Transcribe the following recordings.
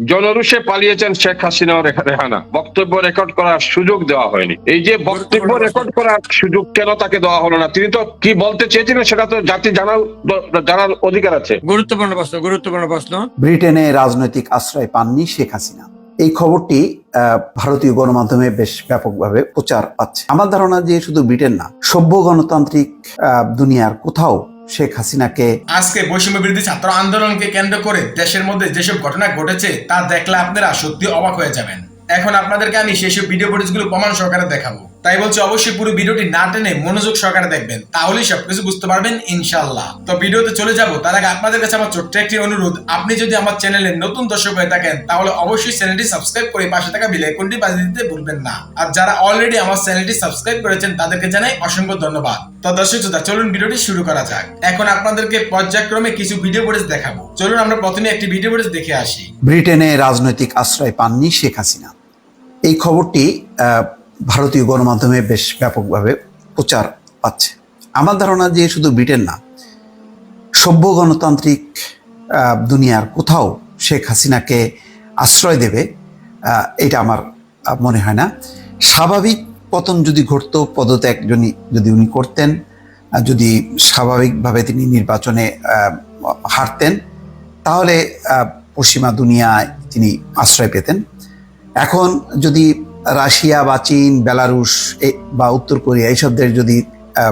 জনরুষে পালিয়েছেন শেখ হাসিনা ও রেহানা। বক্তব্য রেকর্ড করার সুযোগ দেওয়া হয়নি। এই যে বক্তব্য রেকর্ড করার সুযোগ কেন তাকে দেওয়া হলো না? তিনি তো কি বলতে চেয়েছিলেন সেটা তো জাতি জানার জানার অধিকার আছে। গুরুত্বপূর্ণ প্রশ্ন গুরুত্বপূর্ণ প্রশ্ন। ব্রিটেনে রাজনৈতিক আশ্রয় পাননি শেখ হাসিনা। এই খবরটি আহ, ভারতীয় গণমাধ্যমে বেশ ব্যাপকভাবে প্রচার পাচ্ছে। আমার ধারণা যে শুধু ব্রিটেন না সভ্য গণতান্ত্রিক আহ, দুনিয়ার কোথাও শেখ হাসিনাকে আজকে বৈষম্য বিরোধী ছাত্র আন্দোলনকে কেন্দ্র করে দেশের মধ্যে যেসব ঘটনা ঘটেছে, তা দেখলে আপনারা সত্যি অবাক হয়ে যাবেন। এখন আপনাদেরকে আমি সেসব ভিডিও ফুটেজগুলো প্রমাণ সহকারে দেখাবো। তাই বলছি অবশ্যই পুরো ভিডিওটি না টেনে মনোযোগ সহকারে দেখবেন, তাহলেই সবকিছু বুঝতে পারবেন ইনশাল্লাহ তো ভিডিওতে চলে যাব, তার আগে আপনাদের কাছে আমার ছোট্ট একটি অনুরোধ, আপনি যদি আমার চ্যানেলে নতুন দর্শক হয়ে থাকেন, তাহলে অবশ্যই চ্যানেলটি সাবস্ক্রাইব করে পাশে থাকা বেল আইকনটি বাজিয়ে দিতে ভুলবেন না। আর যারা অলরেডি আমার চ্যানেলটি সাবস্ক্রাইব করেছেন, তাদেরকে জানাই অসংখ্য ধন্যবাদ। তো দর্শক শ্রোতা, চলুন ভিডিওটি শুরু করা যাক। এখন আপনাদেরকে পর্যায়ক্রমে কিছু ভিডিও ফুটেজ দেখাবো। চলুন আমরা প্রথমে একটি ভিডিও ফুটেজ দেখে আসি। ব্রিটেনে রাজনৈতিক আশ্রয় পাননি শেখ হাসিনা। এই খবরটি ভারতীয় গণমাধ্যমে বেশ ব্যাপকভাবে প্রচার পাচ্ছে। আমার ধারণা যে শুধু ব্রিটেন না, সভ্য গণতান্ত্রিক দুনিয়ার কোথাও শেখ হাসিনাকে আশ্রয় দেবে এটা আমার মনে হয় না। স্বাভাবিক পতন যদি ঘটতো, পদত্যাগ যদি যদি উনি করতেন যদি স্বাভাবিকভাবে তিনি নির্বাচনে হারতেন, তাহলে পশ্চিমা দুনিয়ায় তিনি আশ্রয় পেতেন। এখন যদি রাশিয়া বা চীন, বেলারুশ বা উত্তর কোরিয়া এইসব দেশ যদি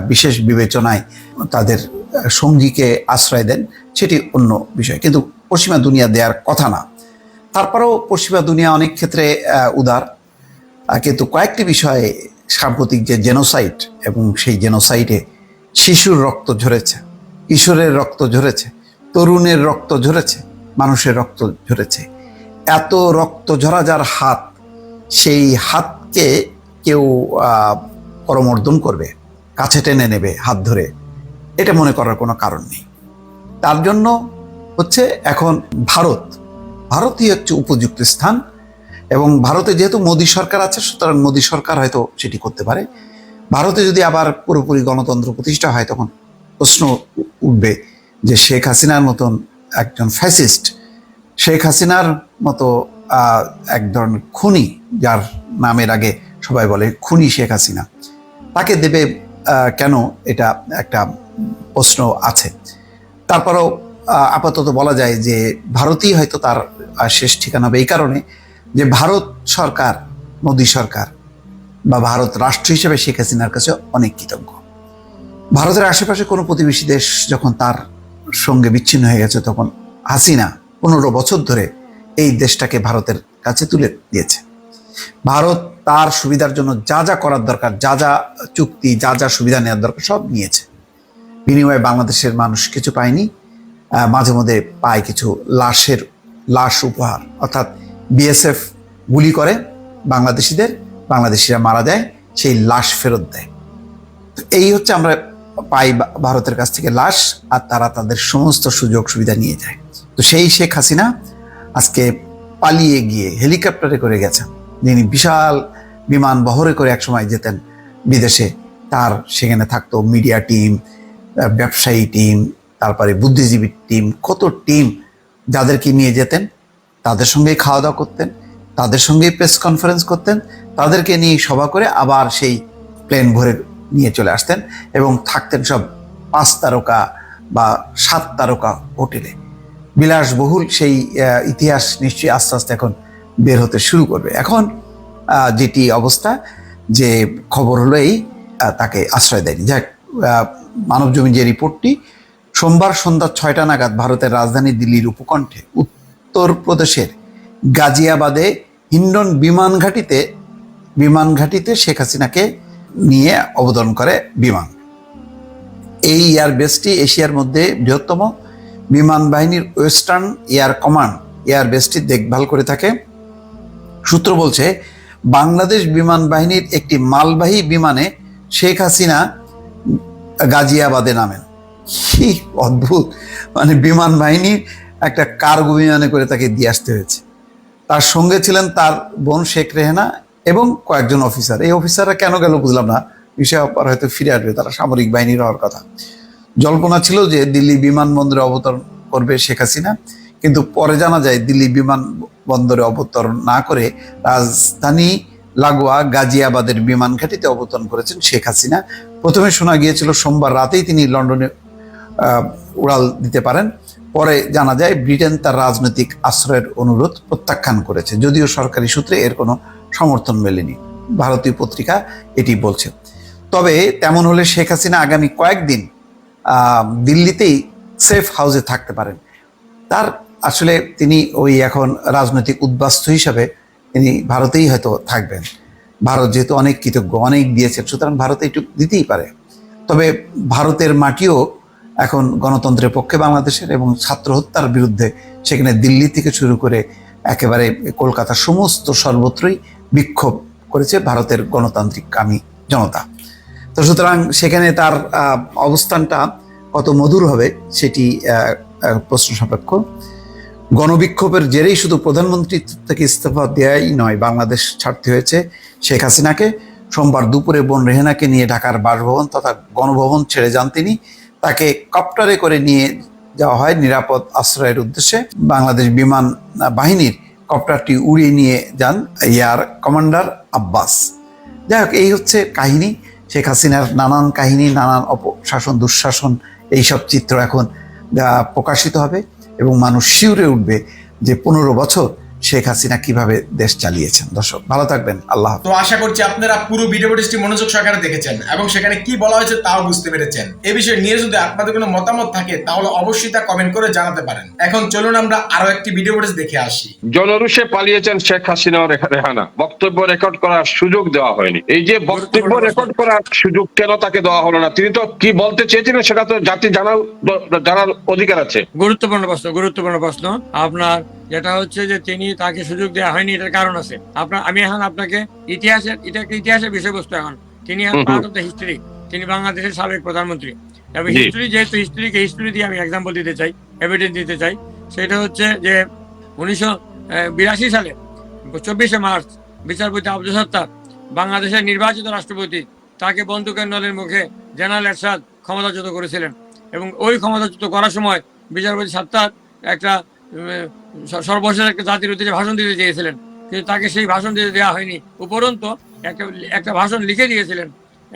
বিশেষ বিবেচনায় তাদের সঙ্গীকে আশ্রয় দেন, সেটি অন্য বিষয়। কিন্তু পশ্চিমা দুনিয়া দেওয়ার কথা না। তারপরেও পশ্চিমা দুনিয়া অনেক ক্ষেত্রে উদার। কিন্তু কয়েকটি বিষয়ে সাম্প্রতিক যে জেনোসাইট এবং সেই জেনোসাইটে শিশুর রক্ত ঝরেছে, কিশোরের রক্ত ঝরেছে, তরুণের রক্ত ঝরেছে, মানুষের রক্ত ঝরেছে। এত রক্ত ঝরা যার হাত সেই হাতকে কেউ করমর্দন করবে, কাছে টেনে নেবে হাত ধরে। এটা মনে করার কোনো কারণ নেই। তার জন্য হচ্ছে এখন ভারত, ভারতই হচ্ছে উপযুক্ত স্থান এবং ভারতে যেহেতু মোদী সরকার আছে, সুতরাং মোদী সরকার হয়তো সেটি করতে পারে। ভারতে যদি আবার পুরোপুরি গণতন্ত্র প্রতিষ্ঠা হয়, তখন প্রশ্ন উঠবে যে শেখ হাসিনার মতন একজন ফ্যাসিস্ট, শেখ হাসিনার মতো এক ধরনের খুনি যার নামের আগে সবাই বলে খুনি শেখ হাসিনা। তাকে দেবে কেন এটা একটা প্রশ্ন আছে। তারপরেও আপাতত বলা যায় যে ভারতই হয়তো তার শেষ ঠিকানা হবে এই কারণে যে ভারত সরকার, মোদী সরকার বা ভারত রাষ্ট্র হিসেবে শেখ হাসিনার কাছে অনেক কৃতজ্ঞ। ভারতের আশেপাশে কোনো প্রতিবেশী দেশ যখন তার সঙ্গে বিচ্ছিন্ন হয়ে গেছে, তখন হাসিনা পনেরো বছর ধরে এই দেশটাকে ভারতের কাছে তুলে দিয়েছে। ভারত তার সুবিধার জন্য যা যা করার দরকার, যা যা চুক্তি, যা যা সুবিধা নেওয়ার দরকার সব নিয়েছে। বিনিময়ে বাংলাদেশের মানুষ কিছু পায়নি মাঝে মধ্যে পায় কিছু লাশের, লাশ উপহার। অর্থাৎ বিএসএফ গুলি করে বাংলাদেশিদের, বাংলাদেশিরা মারা যায়, সেই লাশ ফেরত দেয়। তো এই হচ্ছে আমরা পাই ভারতের কাছ থেকে লাশ, আর তারা তাদের সমস্ত সুযোগ সুবিধা নিয়ে যায়। তো সেই শেখ হাসিনা আজকে পালিয়ে গিয়ে হেলিকপ্টারে করে গেছেন। যিনি বিশাল বিমান বহরে করে একসময় যেতেন বিদেশে, তার সেখানে থাকতো মিডিয়া টিম ব্যবসায়ী টিম, তারপরে বুদ্ধিজীবী টিম, কত টিম যাদেরকে নিয়ে যেতেন, তাদের সঙ্গেই খাওয়া দাওয়া করতেন, তাদের সঙ্গেই প্রেস কনফারেন্স করতেন, তাদেরকে নিয়ে সভা করে আবার সেই প্লেন ভরে নিয়ে চলে আসতেন এবং থাকতেন সব পাঁচ তারকা বা সাত তারকা হোটেলে। বিলাসবহুল সেই ইতিহাস নিশ্চয়ই আস্তে আস্তে এখন বের হতে শুরু করবে। এখন যেটি অবস্থা, যে খবর হলো এই তাকে আশ্রয় দেয়নি। যাক মানব জমি যে রিপোর্টটি, সোমবার সন্ধ্যা ছয়টা নাগাদ ভারতের রাজধানী দিল্লির উপকণ্ঠে, উত্তরপ্রদেশের গাজিয়াবাদে হিন্ডন বিমান ঘাঁটিতে বিমান ঘাঁটিতে শেখ হাসিনাকে নিয়ে অবতরণ করে বিমান। এই এয়ারবেসটি এশিয়ার মধ্যে বৃহত্তম বিমান বাহিনীর ওয়েস্টার্ন এয়ার কমান্ড। এয়ারবেসটি দেখভাল করে থাকে। সূত্র বলছে, বাংলাদেশ বিমান বাহিনীর একটি মালবাহী বিমানে শেখ হাসিনা গাজিয়াবাদে নামেন। কি অদ্ভুত। মানে বিমান বাহিনী একটা কার্গো বিমানে করে তাকে দিয়ে আসতে হয়েছে। তার সঙ্গে ছিলেন তার বোন শেখ রেহেনা এবং কয়েকজন অফিসার। এই অফিসাররা কেন গেল বুঝলাম না। বিষয় পর হয়তো ফিরে আসবে, তারা সামরিক বাহিনীর হওয়ার কথা। জল্পনা ছিল যে দিল্লি বিমানবন্দরে অবতরণ করবে শেখ হাসিনা। কিন্তু পরে জানা যায় দিল্লি বিমানবন্দরে অবতরণ না করে রাজধানী লাগোয়া গাজিয়াবাদের বিমান ঘাঁটিতে অবতরণ করেছেন শেখ হাসিনা। প্রথমে শোনা গিয়েছিল, সোমবার রাতেই তিনি লন্ডনে উড়াল দিতে পারেন। পরে জানা যায়, ব্রিটেন তার রাজনৈতিক আশ্রয়ের অনুরোধ প্রত্যাখ্যান করেছে। যদিও সরকারি সূত্রে এর কোনো সমর্থন মেলেনি। ভারতীয় পত্রিকা এটি বলছে। তবে তেমন হলে শেখ হাসিনা আগামী কয়েকদিন দিল্লিতেই সেফ হাউসে থাকতে পারেন। তার আসলে তিনি ওই এখন রাজনৈতিক উদ্বাস্তু হিসাবে তিনি ভারতেই হয়তো থাকবেন। ভারত যেহেতু অনেক কৃতজ্ঞ, অনেক দিয়েছেন, সুতরাং ভারতে একটু দিতেই পারে। তবে ভারতের মাটিও এখন গণতন্ত্রের পক্ষে বাংলাদেশের এবং ছাত্র হত্যার বিরুদ্ধে সেখানে দিল্লি থেকে শুরু করে একেবারে কলকাতা সমস্ত সর্বত্রই বিক্ষোভ করেছে ভারতের গণতান্ত্রিক কামী জনতা। তো সুতরাং সেখানে তার অবস্থানটা কত মধুর হবে সেটি প্রশ্ন সাপেক্ষ। গণবিক্ষোভের জেরেই শুধু প্রধানমন্ত্রী থেকে ইস্তফা দেওয়াই নয়, বাংলাদেশ ছাড়তে হয়েছে শেখ হাসিনাকে। সোমবার দুপুরে বোন রেহেনাকে নিয়ে ঢাকার বাসভবন তথা গণভবন ছেড়ে যান তিনি। তাকে কপ্টারে করে নিয়ে যাওয়া হয় নিরাপদ আশ্রয়ের উদ্দেশ্যে। বাংলাদেশ বিমান বাহিনীর কপ্টারটি উড়িয়ে নিয়ে যান এয়ার কমান্ডার আব্বাস। যাই হোক, এই হচ্ছে কাহিনী। শেখ হাসিনার নানান কাহিনী, নানান অপশাসন, দুঃশাসন, এইসব চিত্র এখন প্রকাশিত হবে। এবং মানুষ শিউরে উঠবে যে পনেরো বছর শেখ হাসিনা কীভাবে দেশ চালিয়েছেন? দর্শক ভালো থাকবেন। আল্লাহ তো আশা করছি আপনারা পুরো ভিডিও ফুটেজটি মনোযোগ সহকারে দেখেছেন এবং সেখানে কি বলা হয়েছে তাও বুঝতে পেরেছেন। এ বিষয়ে নিয়ে যদি আপনাদের কোনো মতামত থাকে তাহলে অবশ্যই তা কমেন্ট করে জানাতে পারেন। এখন চলুন আমরা আরও একটি ভিডিও ফুটেজ দেখে আসি। জনরুষে পালিয়েছেন শেখ হাসিনা ও রেহানা। বক্তব্য রেকর্ড করার সুযোগ দেওয়া হয়নি। এই যে বক্তব্য রেকর্ড করার সুযোগ কেন তাকে দেওয়া হলো না? তিনি তো কি বলতে চেয়েছিলেন সেটা তো জাতি জানার জানার অধিকার আছে। গুরুত্বপূর্ণ প্রশ্ন গুরুত্বপূর্ণ প্রশ্ন। আপনার যেটা হচ্ছে যে তিনি তাকে সুযোগ দেওয়া হয়নি এটার কারণ আছে। আপনার আমি এখন আপনাকে ইতিহাসের এটা একটা ইতিহাসের বিষয়বস্তু এখন। তিনি। পার্ট অফ দ্য হিস্ট্রি তিনি বাংলাদেশের সাবেক প্রধানমন্ত্রী। এবং হিস্ট্রি যেহেতু হিস্ট্রিকে হিস্ট্রি দিয়ে আমি এক্সাম্পল দিতে চাই এভিডেন্স দিতে চাই সেটা হচ্ছে যে উনিশশো বিরাশি সালে চব্বিশে মার্চ বিচারপতি আব্দুল সত্তার বাংলাদেশের নির্বাচিত রাষ্ট্রপতি তাকে বন্দুকের নলের মুখে জেনারেল এরশাদ ক্ষমতাচ্যুত করেছিলেন। এবং ওই ক্ষমতাচ্যুত করার সময় বিচারপতি সত্তার একটা সর্বশেষ একটা জাতির উদ্দেশ্যে ভাষণ দিতে চেয়েছিলেন। কিন্তু তাকে সেই ভাষণ দিতে দেওয়া হয়নি। উপরন্তু একটা একটা ভাষণ লিখে দিয়েছিলেন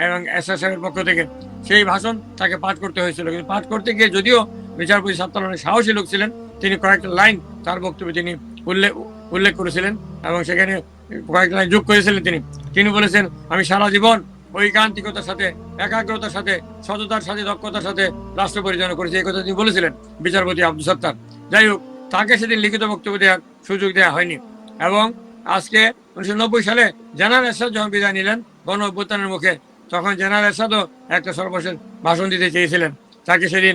এবং এসএসএফ পক্ষ থেকে। সেই ভাষণ তাকে পাঠ করতে হয়েছিল। কিন্তু পাঠ করতে গিয়ে যদিও বিচারপতি সত্তার অনেক সাহসী লোক ছিলেন, তিনি কয়েকটা লাইন তার বক্তব্যে তিনি উল্লেখ উল্লেখ করেছিলেন এবং সেখানে কয়েকটা লাইন যোগ করেছিলেন তিনি। তিনি বলেছেন, আমি সারা জীবন ঐকান্তিকতার সাথে, একাগ্রতার সাথে, সততার সাথে, দক্ষতার সাথে রাষ্ট্র পরিচালনা করেছি। এই কথা তিনি বলেছিলেন বিচারপতি আব্দুল সত্তার। যাই হোক তাকে সেদিন লিখিত বক্তব্য দেওয়ার সুযোগ দেওয়া হয়নি। এবং আজকে উনিশশো নব্বই সালে জেনারেল এরশাদ যখন বিদায় নিলেন, গণ অভ্যুত্থানের মুখে, তখন জেনারেল এরশাদও একটা সর্বশেষ ভাষণ দিতে চেয়েছিলেন। তাকে সেদিন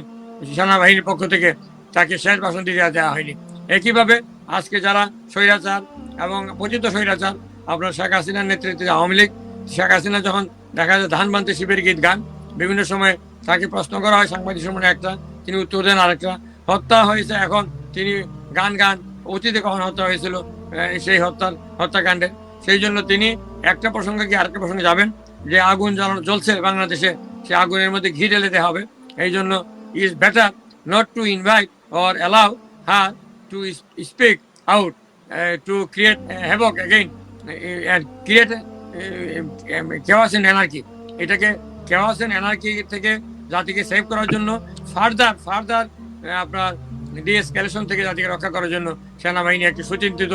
সেনাবাহিনীর পক্ষ থেকে তাকে শেষ ভাষণ দিতে দেওয়া হয়নি। একইভাবে আজকে যারা স্বৈরাচার এবং পতিত স্বৈরাচার, আপনার শেখ হাসিনার নেতৃত্বে আওয়ামী লীগ, শেখ হাসিনা যখন দেখা যায় ধান বানতে শিবের গীত গান, বিভিন্ন সময় তাকে প্রশ্ন করা হয় সাংবাদিক সম্মেলনে একটা, তিনি উত্তর দেন আরেকটা, হত্যা হয়েছে এখন তিনি গান গান অতীতে কখন হত্যা হয়েছিল সেই হত্যার হত্যাকাণ্ডে। সেই জন্য তিনি একটা প্রসঙ্গে কি আরেকটা প্রসঙ্গে যাবেন? যে আগুন জ্বালানো চলছে বাংলাদেশে, সে আগুনের মধ্যে ঘি ঢেলে দিতে হবে। এই জন্য is better not to invite or allow her to speak out to create havoc again create chaos and anarchy এটাকে কেওয়াস এন্ড এনার্কি থেকে জাতিকে সেভ করার জন্য ফার্দার ফার্দার আপনার ডিএসকেলেশন থেকে জাতিকে রক্ষা করার জন্য সেনাবাহিনী একটি সুচিন্তিত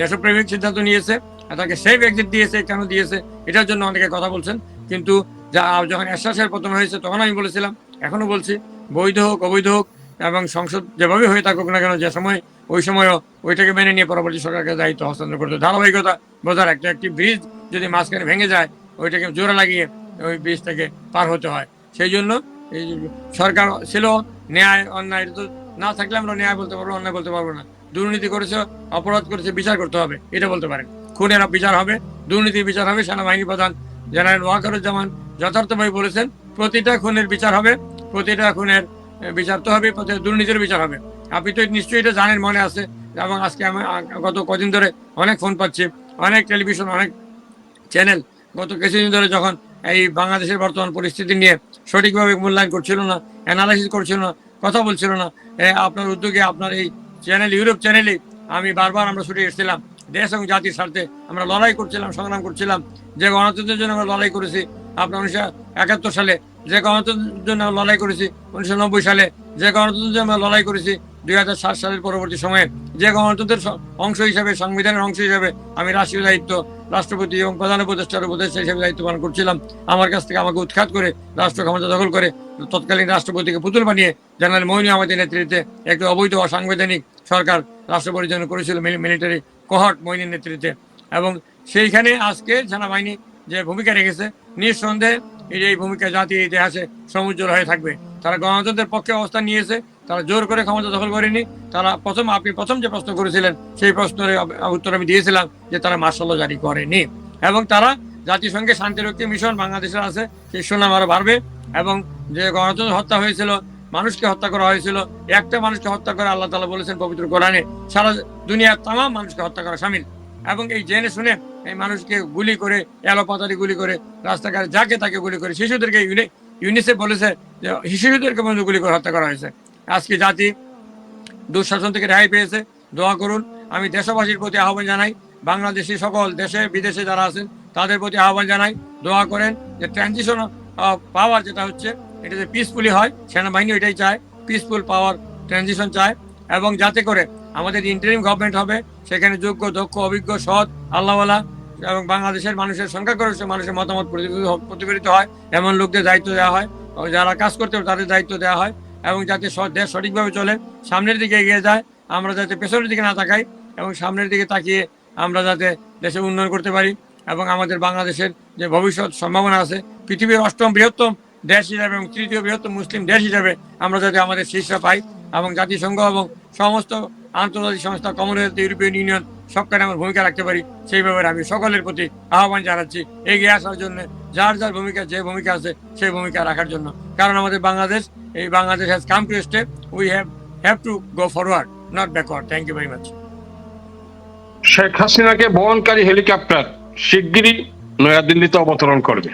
দেশপ্রেমিক সিদ্ধান্ত নিয়েছে তাকে সেফ এক্সিট দিয়েছে, কেন দিয়েছে, এটার জন্য অনেকে কথা বলছেন। কিন্তু যা যখন এরশাসের প্রথম হয়েছে, তখন আমি বলেছিলাম, এখনও বলছি, বৈধ হোক, অবৈধ হোক, এবং সংসদ যেভাবে হয়ে থাকুক না কেন, যে সময়, ওই সময়ও ওইটাকে মেনে নিয়ে পরবর্তী সরকারকে দায়িত্ব হস্তান্তর করতে ধারাবাহিকতা বোঝার একটা একটি ব্রিজ যদি মাঝখানে ভেঙে যায়, ওইটাকে জোরে লাগিয়ে ওই ব্রিজটাকে পার হতে হয়। সেই জন্য এই সরকার ছিল, ন্যায়, অন্যায় তো না থাকলে আমরা ন্যায় বলতে পারব, অন্যায় বলতে পারব না। দুর্নীতি করেছে, অপরাধ করেছে, বিচার করতে হবে, এটা বলতে পারেন। খুনের বিচার হবে, দুর্নীতির বিচার হবে, সেনাবাহিনী প্রধান জেনারেল ওয়াকারুজ্জামান যথার্থভাবে বলেছেন, প্রতিটা খুনের বিচার হবে, প্রতিটা খুনের বিচার তো হবে, প্রতিটা দুর্নীতির বিচার হবে। আপনি তো নিশ্চয়ই এটা জানেন, মনে আছে, এবং আজকে আমি গত কদিন ধরে অনেক ফোন পাচ্ছি, অনেক টেলিভিশন, অনেক চ্যানেল, গত কিছুদিন ধরে যখন এই বাংলাদেশের বর্তমান পরিস্থিতি নিয়ে সঠিকভাবে মূল্যায়ন করছিল না, অ্যানালাইসিস করছিল না কথা বলছিল না। আপনার উদ্যোগে আপনার এই চ্যানেল ইউরোপ চ্যানেলে আমি বারবার আমরা ছুটে এসেছিলাম। দেশ এবং জাতির স্বার্থে আমরা লড়াই করছিলাম, সংগ্রাম করছিলাম। যে গণতন্ত্রের জন্য আমরা লড়াই করেছি, আপনার উনিশশো একাত্তর সালে যে গণতন্ত্রের জন্য আমরা লড়াই করেছি, উনিশশো নব্বই সালে যে গণতন্ত্রের জন্য আমরা লড়াই করেছি দুই হাজার সাত সালের পরবর্তী সময়ে যে গণতন্ত্রের অংশ হিসাবে, সংবিধানের অংশ হিসাবে আমি রাষ্ট্রীয় দায়িত্ব, রাষ্ট্রপতি এবং প্রধান উপদেষ্টার উপদেষ্টা হিসেবে দায়িত্ব পালন করছিলাম। আমার কাছ থেকে আমাকে উৎখাত করে, রাষ্ট্র ক্ষমতা দখল করে, তৎকালীন রাষ্ট্রপতিকে পুতুল বানিয়ে জেনারেল মইনু আহমেদের নেতৃত্বে একটি অবৈধ অসাংবিধানিক সরকার রাষ্ট্র পরিচালনা করেছিল মিলিটারি কহট মইনের নেতৃত্বে। এবং সেইখানে আজকে সেনাবাহিনী যে ভূমিকা রেখেছে, নিঃসন্দেহে এই ভূমিকা জাতির ইতিহাসে সমুজ্জ্বল হয়ে থাকবে। তারা গণতন্ত্রের পক্ষে অবস্থান নিয়েছে তারা জোর করে ক্ষমতা দখল করেনি। তারা প্রথম আপনি প্রথম যে প্রশ্ন করেছিলেন, সেই প্রশ্নের উত্তর আমি দিয়েছিলাম যে তারা মার্শাল জারি করেনি। এবং তারা জাতিসংঘে শান্তিরক্ষী মিশন বাংলাদেশের আছে, সেই সুনাম আরও বাড়বে। এবং যে গণতন্ত্র হত্যা হয়েছিল, মানুষকে হত্যা করা হয়েছিল, একটা মানুষকে হত্যা করে আল্লাহ তালা বলেছেন পবিত্র কোরআনে, সারা দুনিয়ার তাম মানুষকে হত্যা করা সামিল। এবং এই জেনে শুনে এই মানুষকে গুলি করে এলোপাতারি গুলি করে, রাস্তাঘাটে যাকে তাকে গুলি করে, শিশুদেরকে ইউনি- ইউনিসেফ বলেছে যে শিশুদেরকে গুলি করে হত্যা করা হয়েছে। আজকে জাতি দুঃশাসন থেকে রেহাই পেয়েছে। দোয়া করুন। আমি দেশবাসীর প্রতি আহ্বান জানাই, বাংলাদেশি সকল দেশে, বিদেশে যারা আছেন, তাদের প্রতি আহ্বান জানাই। দোয়া করেন যে ট্রানজিশন পাওয়ার যেটা হচ্ছে, এটা যে পিসফুলি হয়, সেনাবাহিনী এটাই চায় পিসফুল পাওয়ার ট্রানজিশন চায়। এবং যাতে করে আমাদের ইন্টারিম গভর্নমেন্ট হবে, সেখানে যোগ্য, দক্ষ, অভিজ্ঞ, সৎ, আল্লাহওয়ালা এবং বাংলাদেশের মানুষের সংখ্যা করে মানুষের মতামত প্রতিফলিত- হয়। এমন লোকদের দায়িত্ব দেওয়া হয়, যারা কাজ করতে তাদের দায়িত্ব দেওয়া হয়। এবং যাতে দেশ সঠিকভাবে চলে, সামনের দিকে এগিয়ে যায়, আমরা যাতে পেছনের দিকে না তাকাই এবং সামনের দিকে তাকিয়ে আমরা যাতে দেশে উন্নয়ন করতে পারি এবং আমাদের বাংলাদেশের যে ভবিষ্যৎ সম্ভাবনা আছে, পৃথিবীর অষ্টম বৃহত্তম দেশ হিসাবে এবং তৃতীয় বৃহত্তম মুসলিম দেশ হিসাবে আমরা যাতে আমাদের শীর্ষে পাই এবং জাতিসংঘ এবং সমস্ত আন্তর্জাতিক সংস্থা কমনওয়েলথ ইউরোপিয়ান ইউনিয়ন সবখানে আমার ভূমিকা রাখতে পারি, সেই ব্যাপারে আমি সকলের প্রতি আহ্বান জানাচ্ছি এগিয়ে আসার জন্য, যার যার ভূমিকা, যে ভূমিকা আছে সেই ভূমিকা রাখার জন্য। কারণ আমাদের বাংলাদেশ এই Bangladesh has come to step we have have to go forward not backward thank you very much Sheikh হাসিনাকে বহনকারী হেলিকপ্টার শিগগিরই নয়াদিল্লিতে অবতরণ করবে।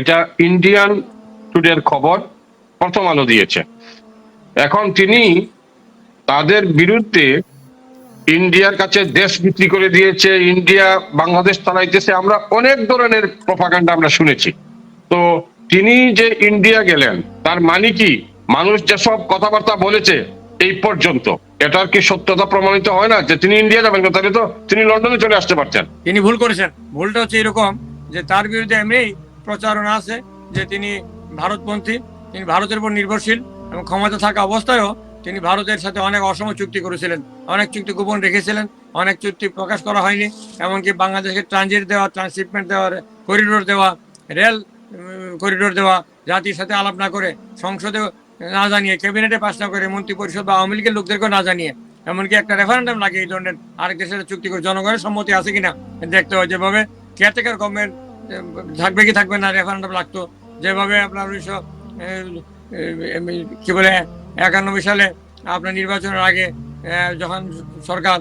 এটা ইন্ডিয়ান টুডের খবর, প্রথম আলো দিয়েছে। এখন তিনি তাদের বিরুদ্ধে ইন্ডিয়ার কাছে দেশ বিক্রি করে দিয়েছে, ইন্ডিয়া, বাংলাদেশ চালাইতেছে। আমরা অনেক ধরনের প্রপাগান্ডা আমরা শুনেছি। তো তিনি যে ইন্ডিয়া গেলেন তার মানে কি? মানুষ যেসব কথাবার্তা বলেছে এই পর্যন্ত, এটার কি সত্যতা প্রমাণিত হয় না যে তিনি ইন্ডিয়া যাবেন তাহলে তো তিনি লন্ডনে চলে আসতে পারতেন। তিনি ভুল করেছেন। ভুলটা হচ্ছে এরকম যে তার বিরুদ্ধে এমনি প্রচারণা আছে যে তিনি ভারতপন্থী, তিনি ভারতের উপর নির্ভরশীল এবং ক্ষমতা থাকা অবস্থায়ও তিনি ভারতের সাথে অনেক অসম চুক্তি করেছিলেন, অনেক চুক্তি গোপন রেখেছিলেন, অনেক চুক্তি প্রকাশ করা হয়নি, এমনকি বাংলাদেশকে ট্রানজিট দেওয়া ট্রান্সশিপমেন্ট দেওয়া করিডোর দেওয়া রেল করিডোর দেওয়া জাতির সাথে আলাপ না করে সংসদে না জানিয়ে, ক্যাবিনেটে পাশ না করে মন্ত্রী পরিষদ বা আওয়ামী লীগের লোকদেরকেও না জানিয়ে, এমনকি একটা রেফারেন্ডাম লাগে এই ধরনের, আরেক দেশের চুক্তি করে, জনগণের সম্মতি আছে কিনা দেখতে হয়। যেভাবে কেয়ারটেকার গভর্নমেন্ট থাকবে কি থাকবে না রেফারেন্ডাম লাগতো, যেভাবে আপনার উনিশশো কি বলে, একানব্বই সালে আপনার নির্বাচনের আগে যখন সরকার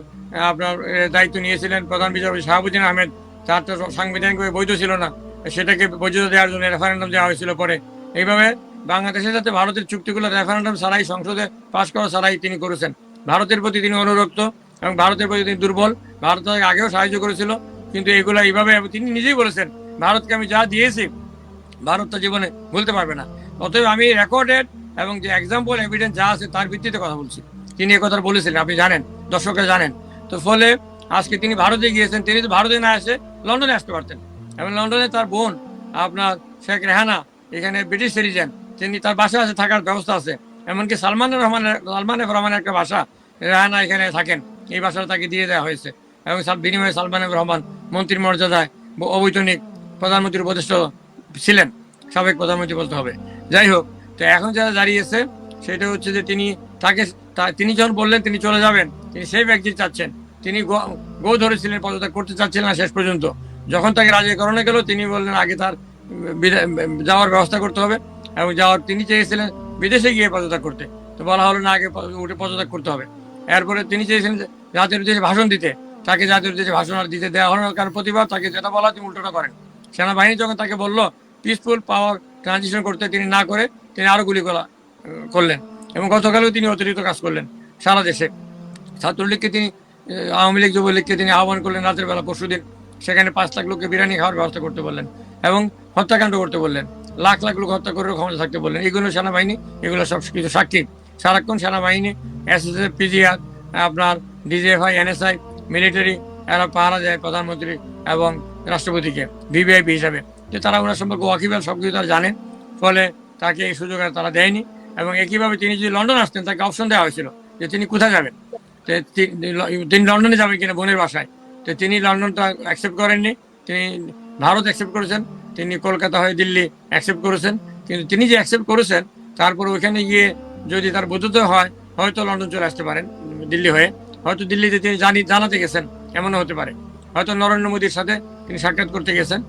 আপনার দায়িত্ব নিয়েছিলেন প্রধান বিচারপতি শাহাবুদ্দিন আহমেদ, তার তো সাংবিধানিকভাবে বৈধ ছিল না, সেটাকে বৈধতা দেওয়ার জন্য রেফারেন্ডাম দেওয়া হয়েছিল পরে। এইভাবে বাংলাদেশের সাথে ভারতের চুক্তিগুলো রেফারেন্ডাম ছাড়াই সংসদে পাশ করা ছাড়াই তিনি করেছেন। ভারতের প্রতি তিনি অনুরক্ত এবং ভারতের প্রতি তিনি দুর্বল। ভারত আগেও সাহায্য করেছিল, কিন্তু এগুলো এইভাবে তিনি নিজেই বলেছেন, ভারতকে আমি যা দিয়েছি, ভারত তো জীবনে ভুলতে পারবে না। অতএব আমি রেকর্ডেড এবং যে এক্সাম্পল এভিডেন্স যা আছে তার ভিত্তিতে কথা বলছি। তিনি কথা বলেছিলেন, আপনি জানেন, দর্শকরা জানেন। তো ফলে আজকে তিনি ভারতে গিয়েছেন, তিনি তো ভারতে না এসে লন্ডনে আসতে পারতেন। এবং লন্ডনে তার বোন, আপনার শেখ রেহানা এখানে ব্রিটিশ সিটিজেন, তিনি তার বাসা আছে, থাকার ব্যবস্থা আছে। এমনকি সালমান রহমানের সালমান রহমানের একটা বাসা রেহানা এখানে থাকেন। এই বাসাটা তাকে দিয়ে দেওয়া হয়েছে। এবং বিনিময়ে সালমান রহমান মন্ত্রীর মর্যাদায় অবৈতনিক প্রধানমন্ত্রীর উপদেষ্টা ছিলেন। সাবেক প্রধানমন্ত্রী বলতে হবে। যাই হোক, তো এখন যারা দাঁড়িয়েছে, সেটা হচ্ছে যে তিনি তাকে তিনি যখন বললেন তিনি চলে যাবেন, তিনি সেই ব্যক্তি চাচ্ছেন। তিনি গো- ধরেছিলেন, পদত্যাগ করতে চাচ্ছিলেন না শেষ পর্যন্ত। যখন তাকে রাজীকরণে গেল, তিনি বললেন আগে তার যাওয়ার ব্যবস্থা করতে হবে এবং যাওয়ার তিনি চেয়েছিলেন বিদেশে গিয়ে পদত্যাগ করতে। তো বলা হলো না, আগে উঠে পদত্যাগ করতে হবে। এরপরে তিনি চেয়েছিলেন জাতির উদ্দেশ্যে ভাষণ দিতে। তাকে জাতির উদ্দেশ্যে ভাষণ আর দিতে দেওয়া হলো কারণ প্রতিবার তাকে যেটা বলা তিনি উল্টোটা করেন। সেনাবাহিনী যখন তাকে বলল পিসফুল পাওয়ার ট্রানজিশন করতে তিনি না করে, তিনি আরও গুলি করা করলেন এবং গতকালও তিনি অতিরিক্ত কাজ করলেন সারা দেশে। ছাত্রলীগকে তিনি আওয়ামী লীগ যুবলীগকে তিনি আহ্বান করলেন রাতের বেলা পরশুদিন। সেখানে পাঁচ লাখ লোককে বিরিয়ানি খাওয়ার ব্যবস্থা করতে বললেন। এবং হত্যাকাণ্ড করতে বললেন। লাখ লাখ লোক হত্যা করে ক্ষমতা থাকতে বললেন। এগুলো সেনাবাহিনী, এগুলো সব কিছু সাক্ষী। সারাক্ষণ সেনাবাহিনী, এসএসএফ, পিজিআর, আপনার ডিজিএফআই, এনএসআই, মিলিটারি, এরা পাহারা দেয় প্রধানমন্ত্রী এবং রাষ্ট্রপতিকে, ভিভিআইপি হিসাবে। যে তারা ওনার সম্পর্কে ওয়াকিবেল সব কিছু তারা জানেন। ফলে তাকে এই সুযোগ তারা দেয়নি এবং একইভাবে তিনি যদি লন্ডন আসতেন, তাকে অপশন দেওয়া হয়েছিল যে তিনি কোথায় যাবেন। তিনি লন্ডনে যাবেন কিনা বোনের বাসায়। তো তিনি লন্ডনটা অ্যাকসেপ্ট করেননি। তিনি ভারত অ্যাকসেপ্ট করেছেন, তিনি কলকাতা হয়ে দিল্লি অ্যাকসেপ্ট করেছেন, কিন্তু তিনি যে অ্যাকসেপ্ট করেছেন, তারপর ওইখানে গিয়ে যদি তার বুদ্ধতে হয়, হয়তো লন্ডন চলে আসতে পারেন, দিল্লি হয়ে। হয়তো দিল্লিতে তিনি জানি, জানাতে গেছেন, এমনও হতে পারে। হয়তো নরেন্দ্র মোদীর সাথে তিনি সাক্ষাৎ করতে গেছেন,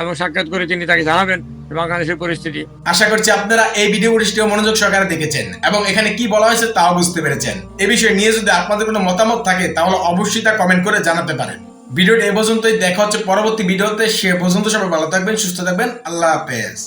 এবং সাক্ষাৎ করে তিনি তাকে জানাবেন বাংলাদেশের পরিস্থিতি। আশা করছি আপনারা এই ভিডিও ফুটেজটিও মনোযোগ সহকারে দেখেছেন, এবং এখানে কি বলা হয়েছে তাও বুঝতে পেরেছেন। এ বিষয়ে নিয়ে যদি আপনাদের কোনো মতামত থাকে, তাহলে অবশ্যই তা কমেন্ট করে জানাতে পারেন। ভিডিওটি এ পর্যন্তই। দেখা হচ্ছে পরবর্তী ভিডিওতে। সে পর্যন্ত সবাই ভালো থাকবেন, সুস্থ থাকবেন। আল্লাহ হাফেজ।